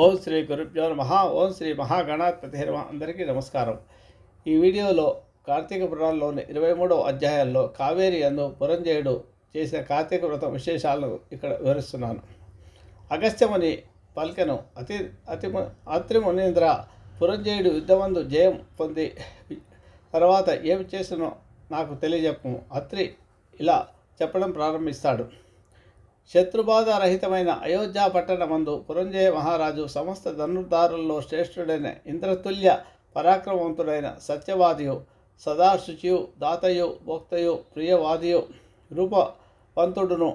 ఓం శ్రీ గురుభ్యో మహా ఓం శ్రీ మహాగణాధిపతి నమ అందరికీ నమస్కారం. ఈ వీడియోలో కార్తీక పురాణంలోని ఇరవై మూడవ అధ్యాయంలో కావేరి అందు పురంజయుడు చేసిన కార్తీక వ్రతం విశేషాలను ఇక్కడ వివరిస్తున్నాను. అగస్త్యముని పల్కెను అతి అతి అత్రి మునీంద్ర పురంజయుడు యుద్ధమందు జయం పొంది తర్వాత ఏమి చేసినో నాకు తెలియజెప్పము అత్రి ఇలా చెప్పడం ప్రారంభిస్తాడు. శత్రుబాధ రహితమైన అయోధ్య పట్టణమందు పురంజయ మహారాజు సమస్త ధనుర్ధారుల్లో శ్రేష్ఠుడైన ఇంద్రతుల్య పరాక్రమవంతుడైన సత్యవాదియు సదాశుచియు దాతయు భోక్తయు ప్రియవాదియు రూపవంతుడును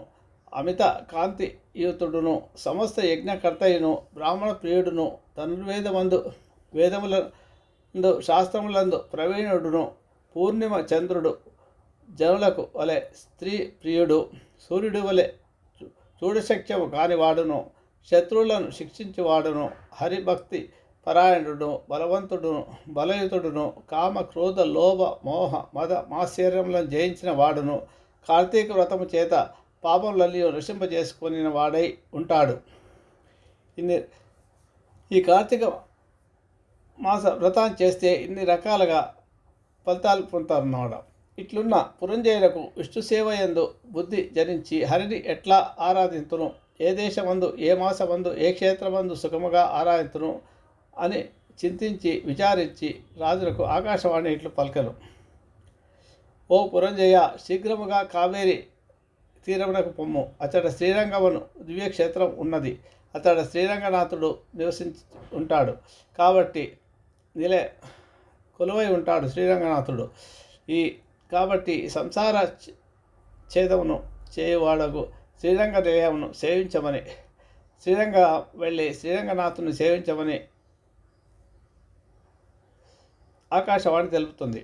అమిత కాంతియుతుడును సమస్త యజ్ఞకర్తయును బ్రాహ్మణ ప్రియుడును ధనుర్వేదమందు వేదములందు శాస్త్రములందు ప్రవీణుడును పూర్ణిమ చంద్రుడు జనులకు వలె స్త్రీ ప్రియుడు సూర్యుడు వలె చూడశక్యము కానివాడును శత్రువులను శిక్షించేవాడును హరిభక్తి పరాయణుడును బలవంతుడును బలయుతుడును కామ క్రోధ లోభ మోహ మద మాశ్చర్యములను జయించిన వాడును. కార్తీక వ్రతము చేత పాపములన్నీ నశింపజేసుకొని వాడై ఉంటాడు. ఇన్ని ఈ కార్తీక మాస వ్రతాన్ని చేస్తే ఇన్ని రకాలుగా ఫలితాలు పొందుతారన్నమాట. ఇట్లున్న పురంజయులకు విష్ణు సేవ ఎందు బుద్ధి జరించి హరిని ఎట్లా ఆరాధింతును? ఏ దేశమందు ఏ మాసమందు ఏ క్షేత్రమందు సుఖముగా ఆరాధింతును? అని చింతించి విచారించి రాజులకు ఆకాశవాణి ఇట్లు పలకను. ఓ పురంజయ శీఘ్రముగా కావేరి తీరమునకు పొమ్ము. అతడ శ్రీరంగమును దివ్యక్షేత్రం ఉన్నది. అతడ శ్రీరంగనాథుడు నివసించి ఉంటాడు. కాబట్టి నిలే కొలువై ఉంటాడు శ్రీరంగనాథుడు. ఈ కాబట్టి సంసార ఛేదమును చేయువాడకు శ్రీరంగ దేహమును సేవించమని శ్రీరంగ వెళ్ళి శ్రీరంగనాథుని సేవించమని ఆకాశవాణి తెలుపుతుంది.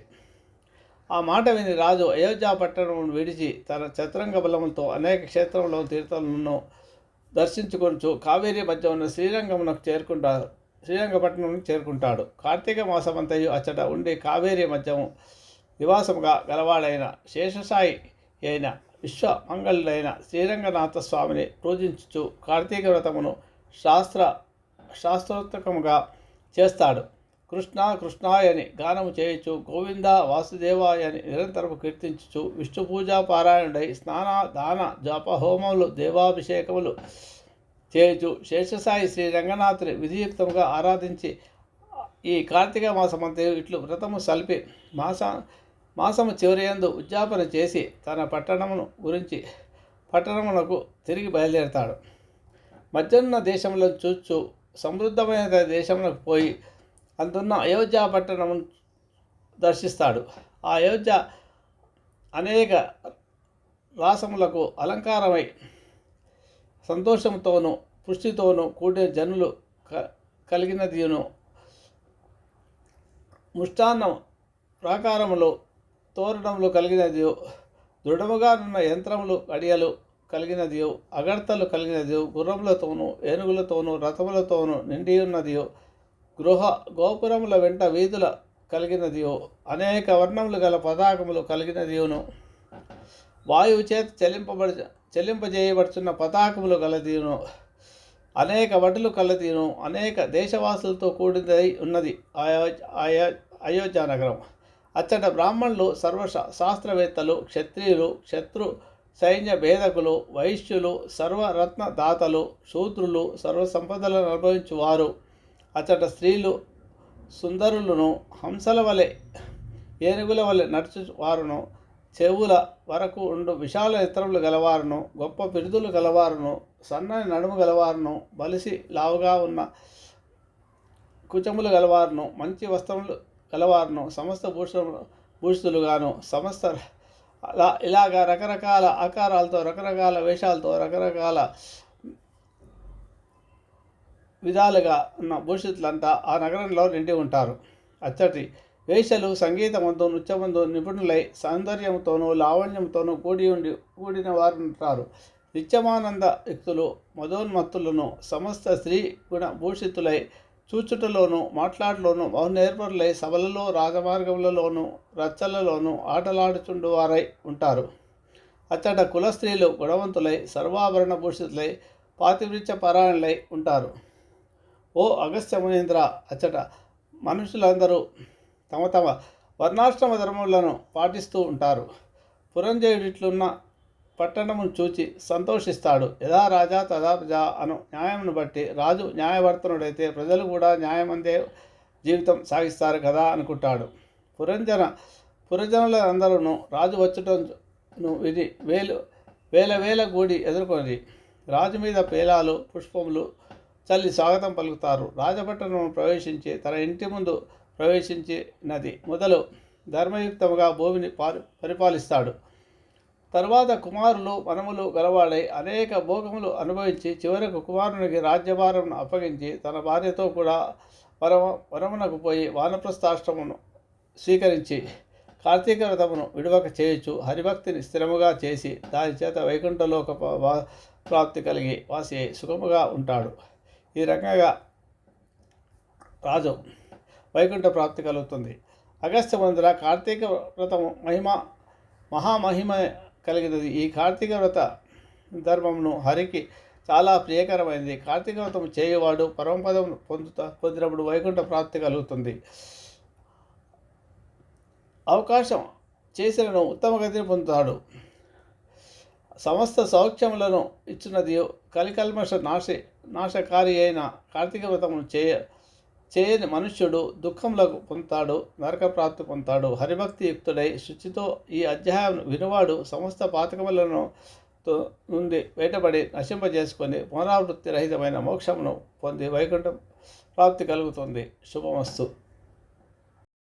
ఆ మాట విని రాజు అయోధ్య పట్టణం విడిచి తన చతురంగ బలములతో అనేక క్షేత్రంలో తీర్థాలను దర్శించుకొనుచు కావేరీ మధ్య ఉన్న శ్రీరంగమునకు చేరుకుంటాడు శ్రీరంగపట్నంకి చేరుకుంటాడు. కార్తీక మాసమంతయు అచ్చట ఉండి కావేరీ మధ్యము నివాసముగా గలవాడైన శేషసాయి అయిన విశ్వమంగళుడైన శ్రీరంగనాథ స్వామిని పూజించుచు కార్తీక వ్రతమును శాస్త్ర శాస్త్రోత్తకముగా చేస్తాడు. కృష్ణ కృష్ణాయని గానము చేయుచు గోవింద వాసుదేవాయని నిరంతరము కీర్తించుచు విష్ణు పూజా పారాయణుడై స్నాన దాన జప హోమములు దేవాభిషేకములు చేయుచు శేషసాయి శ్రీ రంగనాథుని విధియుక్తముగా ఆరాధించి ఈ కార్తీక మాసమంతే ఇట్లు వ్రతము సల్పి మాస మాసము చివరియందు ఉద్యాపన చేసి తన పట్టణమును గురించి పట్టణమునకు తిరిగి బయలుదేరతాడు. మధ్యన్న దేశంలో చూచు సమృద్ధమైన దేశమునకు పోయి అందున్న అయోధ్య పట్టణమును దర్శిస్తాడు. ఆ అయోధ్య అనేక రాసములకు అలంకారమై సంతోషంతోనూ పుష్టితోనూ కూడిన జనులు క కలిగినదిను ముష్టాన్నం ప్రాకారములు తోరణములు కలిగినది దృఢముగానున్న యంత్రములు కడియలు కలిగినది అగర్తలు కలిగినది గుర్రములతోనూ ఏనుగులతోనూ రథములతోనూ నిండి ఉన్నది గృహ గోపురముల వెంట వీధుల కలిగినది అనేక వర్ణములు గల పతాకములు కలిగినదియును. వాయువు చేత చెల్లింపబడి చెల్లింపజేయబడుచున్న పతాకములు గలదీను అనేక వడ్లు కలదీను అనేక దేశవాసులతో కూడినదై ఉన్నది. ఆయా ఆయా నగరం. అచ్చట బ్రాహ్మణులు సర్వ శాస్త్రవేత్తలు క్షత్రియులు శత్రు సైన్య భేదకులు వైశ్యులు సర్వరత్న దాతలు శూద్రులు సర్వ సంపదలను అనుభవించువారు. అచ్చట స్త్రీలు సుందరులను హంసల వలె ఏనుగుల వలె నడుచు వారును చెవుల వరకు ఉండు విశాల నేత్రములు గలవారును గొప్ప బిరుదులు గలవారును సన్నని నడుము గలవారును బలిసి లావుగా ఉన్న కుచములు గలవారును మంచి వస్త్రములు కలవారును సమస్త భూష భూషితులుగాను. సమస్త అలా ఇలాగా రకరకాల ఆకారాలతో రకరకాల వేషాలతో రకరకాల విధాలుగా ఉన్న భూషితులంతా ఆ నగరంలో నిండి ఉంటారు. అచ్చటి వేషలు సంగీతమందు నృత్యమందు నిపుణులై సౌందర్యంతోనూ లావణ్యంతోనూ కూడి ఉండి కూడిన వారు ఉంటారు. నిత్యమానంద వ్యక్తులు మధోన్మత్తులను సమస్త స్త్రీ గుణ భూషితులై చూచుటలోను మాట్లాడలోను బహునేర్పరులై సభలలో రాజమార్గములలోను రచ్చలలోను ఆటలాడుచుండు వారై ఉంటారు. అచ్చట కుల స్త్రీలు గుణవంతులై సర్వాభరణ భూషితులై పాతివృత్య పరాయణులై ఉంటారు. ఓ అగస్త్య మునీంద్ర అచ్చట మనుషులందరూ తమ తమ వర్ణాశ్రమ ధర్మములను పాటిస్తూ ఉంటారు. పురంజయుడిట్లున్న పట్టణమును చూచి సంతోషిస్తాడు. యథా రాజా తదా ప్రజా అను న్యాయమును బట్టి రాజు న్యాయవర్తనుడైతే ప్రజలు కూడా న్యాయమందే జీవితం సాగిస్తారు కదా అనుకుంటాడు. పురంజన పురజనుల అందరూ రాజు వచ్చటను విని వేలు వేల వేల గూడి ఎదుర్కొని రాజు మీద పేలాలు పుష్పములు చల్లి స్వాగతం పలుకుతారు. రాజపట్టణం ప్రవేశించి తన ఇంటి ముందు ప్రవేశించినది. మొదలు ధర్మయుక్తముగా భూమిని పారి పరిపాలిస్తాడు. తరువాత కుమారులు మనములు గలవాడై అనేక భోగములు అనుభవించి చివరకు కుమారునికి రాజ్యభారం అప్పగించి తన భార్యతో కూడా వరమ వరమునకు పోయి వానప్రస్థాష్టమును స్వీకరించి కార్తీక వ్రతమును విడువక చేయొచ్చు హరిభక్తిని స్థిరముగా చేసి దాని చేత వైకుంఠలోక ప్రాప్తి కలిగి వాసి సుఖముగా ఉంటాడు. ఈ రకంగా రాజు వైకుంఠ ప్రాప్తి కలుగుతుంది. అగస్త్య మందుల కార్తీక వ్రతము మహిమ మహామహిమ కలిగినది. ఈ కార్తీక వ్రత ధర్మమును హరికి చాలా ప్రియకరమైనది. కార్తీక వ్రతం చేయవాడు పరమపదం పొందుతా పొందినప్పుడు వైకుంఠ ప్రాప్తి కలుగుతుంది. అవకాశం చేసిన ఉత్తమ గతిని పొందుతాడు. సమస్త సౌఖ్యములను ఇచ్చినది కలికల్మష నాశ నాశకారి అయిన కార్తీక వ్రతమును చేయ చేయని మనుష్యుడు దుఃఖములకు పొందుతాడు నరక ప్రాప్తి పొందుతాడు. హరిభక్తి యుక్తుడై శుచితో ఈ అధ్యాయం వినువాడు సమస్త పాతకములను తో నుండి బయటపడి నశింపజేసుకొని పునరావృత్తి రహితమైన మోక్షమును పొంది వైకుంఠం ప్రాప్తి కలుగుతుంది. శుభమస్తు.